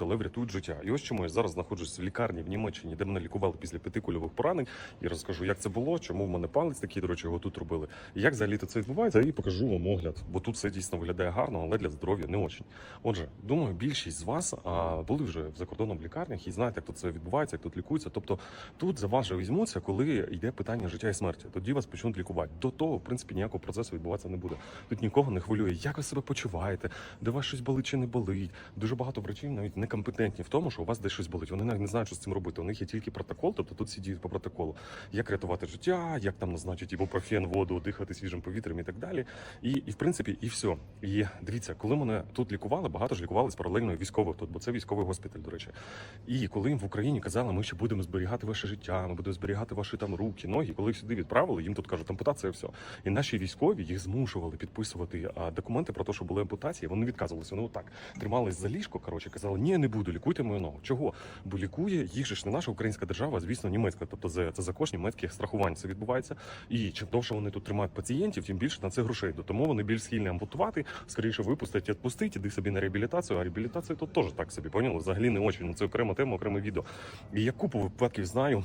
але врятують життя. І ось чому я зараз знаходжусь в лікарні в Німеччині, де мене лікували після п'яти кульових поранень. І розкажу, як це було, чому в мене палець такий, до речі, його тут робили. І як взагалі це відбувається, і покажу вам огляд, бо тут все дійсно виглядає гарно, але для здоров'я не очень. Отже, думаю, більшість з вас а, були вже в лікарнях і знаєте, як тут це відбувається, як тут лікується. Тобто тут за вас же візьмуться, коли йде питання життя і смерті. Тоді вас почнуть лікувати. До того, в принципі, ніякого процесу відбуватися не буде. Тут нікого не хвилює, як ви себе почуваєте, де вас щось болить чи не болить. Дуже багато врачів навіть некомпетентні в тому, що у вас десь щось болить. Вони навіть не знають, що з цим робити. У них є тільки протокол, тобто тут всі діють по протоколу. Як рятувати життя, як там назначить ібупрофен, воду, дихати свіжим повітрям і так далі. І, і в принципі, і все. І дивіться, коли мене тут лікували, багато ж лікувались паралельно військових тут, бо це військовий госпіталь, до речі. І коли їм в Україні казали, ми ще будемо зберігати ваше життя, ми будемо зберігати ваші там руки, ноги. Коли їх сюди відправили, їм тут кажуть, ампутація, все. І наші військові їх змушували підписувати документи про те, що були ампутації. Вони відказувалися. Вони отак тримались за ліжко. Коротше, казали, ні, не буду, лікуйте мою ногу. Чого? Бо лікує їх же ж не наша українська держава, звісно, німецька. Тобто це, це за кошт німецьких страхувань це відбувається. І чим довше вони тут тримають пацієнтів, тим більше на це грошей. До Тому вони більш схильні ампутувати, скоріше випустити, відпустити, іди собі на реабілітацію. А реабілітація тут теж так собі поняли. Взагалі не очень. Ну, Це окрема тема, окреме відео. І я купу випадків знаю.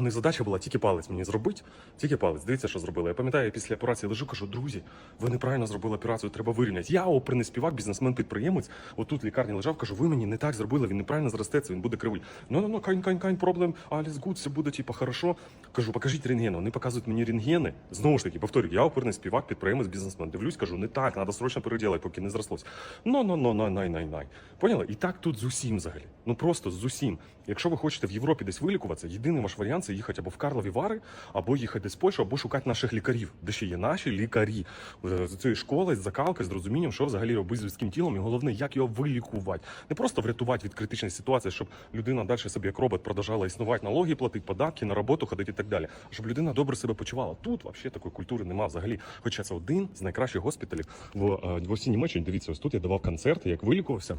у них задача була тільки палець мені зробити, тільки палець. Дивіться, що зробили. Я пам'ятаю, я після операції лежу, кажу, друзі, ви неправильно зробили операцію, треба вирівняти. Я оперний співак, бізнесмен-підприємець. Отут в лікарні лежав, кажу, ви мені не так зробили, він неправильно зростеться, він буде кривий. Ну, ну, ну, кань, кань, кань, проблем, аліс гуд, все буде, типу, хорошо. Кажу, покажіть рентген. Вони показують мені рентгени. Знову ж таки, повторюю, я оперний співак, підприємець, бізнесмен. Дивлюсь, кажу, не так, треба срочно переділати, поки не зрослось. Ну, ну, ну, най, най, най, най. Поняли? І так тут з усім взагалі. Ну просто з усім. Якщо ви хочете в Європі десь вилікуватися, єдиний ваш варіант це їхати або в Карлові Вари, або їхати десь в Польщу, або шукати наших лікарів, де ще є наші лікарі Е, з цієї школи, з закалки, з розумінням, що взагалі робити з людським тілом, і головне, як його вилікувати. Не просто врятувати від критичної ситуації, щоб людина далі собі як робот продовжала існувати, налоги платити, податки, на роботу ходити і так далі. А щоб людина добре себе почувала. Тут взагалі такої культури немає взагалі. Хоча це один з найкращих госпіталів в, е, в усій Німеччині. Дивіться, ось тут я давав концерти, як вилікувався.